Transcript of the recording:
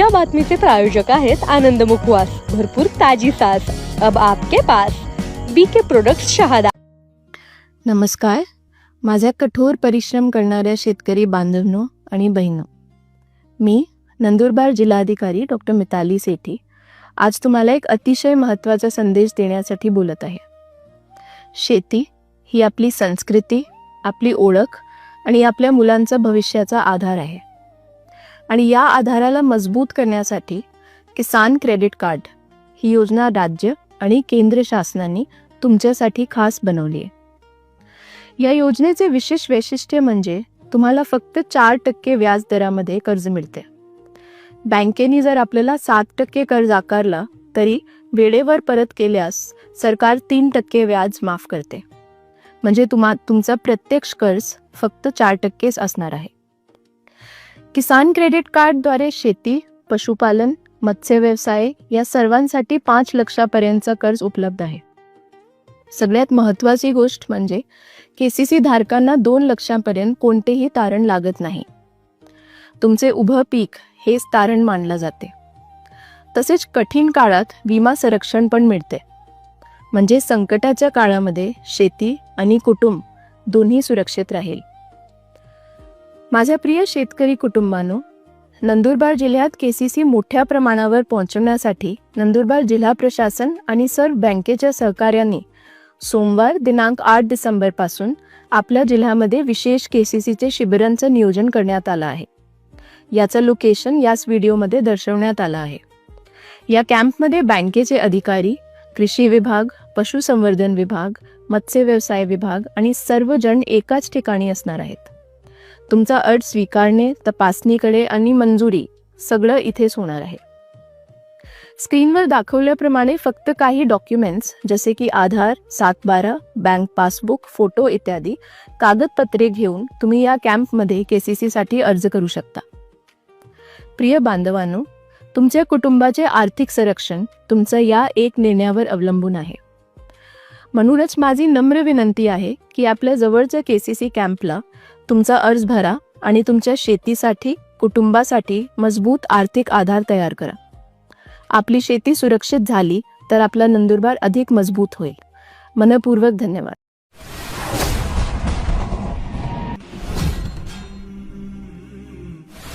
या बातमीचे प्रायोजक आहेत आनंद मुखवास. भरपूर ताजी सास. अब आपके pass. B K product Shahada. नमस्कार. माझ्या कठोर परिश्रम करणाऱ्या शेतकरी बांधवनो आणि बहिणो. मी नंदुरबार जिल्हाधिकारी डॉक्टर मिताली सेठी आज तुम्हाला एक अतिशय महत्त्वाचा संदेश देण्यासाठी बोलत आहे. शेती ही आपली संस्कृती आपली ओळख आणि आपल्या मुलांचा भविष्याचा आधार आहे. आणि या आधाराला मजबूत करण्यासाठी किसान क्रेडिट कार्ड ही योजना राज्य आणि केंद्र शासनाने तुमच्यासाठी खास बनवली आहे. या योजनेचे विशेष वैशिष्ट्य म्हणजे तुम्हाला फक्त चार टक्के व्याज दरामध्ये कर्ज मिळते. बँकेने जर आपल्याला सात टक्के कर्ज आकारला तरी वेळेवर परत केल्यास सरकार तीन टक्के व्याज माफ करते. म्हणजे तुम्हा तुमचा प्रत्यक्ष कर्ज फक्त चार टक्केच असणार आहे. किसान क्रेडिट कार्डद्वारे शेती पशुपालन मत्स्य व्यवसाय या सर्वांसाठी पाच लक्षापर्यंतचा कर्ज उपलब्ध आहे. सगळ्यात महत्त्वाची गोष्ट म्हणजे के सी सी धारकांना दोन लक्षांपर्यंत कोणतेही तारण लागत नाही. तुमचे उभं पीक हेच तारण मानलं जाते. तसेच कठीण काळात विमा संरक्षण पण मिळते. म्हणजे संकटाच्या काळामध्ये शेती आणि कुटुंब दोन्ही सुरक्षित राहील. माझ्या प्रिय शेतकरी कुटुंबानो नंदुरबार जिल्ह्यात के सी सी मोठ्या प्रमाणावर पोहोचवण्यासाठी नंदुरबार जिल्हा प्रशासन आणि सर्व बँकेच्या सहकार्याने सोमवार दिनांक आठ डिसेंबरपासून आपल्या जिल्ह्यामध्ये विशेष के सी सीचे शिबिरांचं नियोजन करण्यात आलं आहे. याचं लोकेशन याच व्हिडिओमध्ये दर्शवण्यात आलं आहे. या कॅम्पमध्ये बँकेचे अधिकारी कृषी विभाग पशुसंवर्धन विभाग मत्स्य व्यवसाय विभाग आणि सर्वजण एकाच ठिकाणी असणार आहेत. तुमचा अर्ज स्वीकारणे तपासणीकडे आणि मंजुरी सगळं इथेच होणार आहे. स्क्रीनवर दाखवल्याप्रमाणे फक्त काही डॉक्युमेंट्स जसे की आधार सातबारा बँक पासबुक फोटो इत्यादी कागदपत्रे घेऊन तुम्ही या कॅम्पमध्ये के सी सीसाठी अर्ज करू शकता. प्रिय बांधवांनो तुमच्या कुटुंबाचे आर्थिक संरक्षण तुमचं या एक निर्णयावर अवलंबून आहे. म्हणूनच माझी नम्र विनंती आहे की आपल्या जवळच्या के सी सी कॅम्पला तुमचा अर्ज भरा आणि तुमच्या शेतीसाठी कुटुंबासाठी मजबूत आर्थिक आधार तयार करा. आपली शेती सुरक्षित झाली तर आपला नंदुरबार अधिक मजबूत होईल. मनपूर्वक धन्यवाद.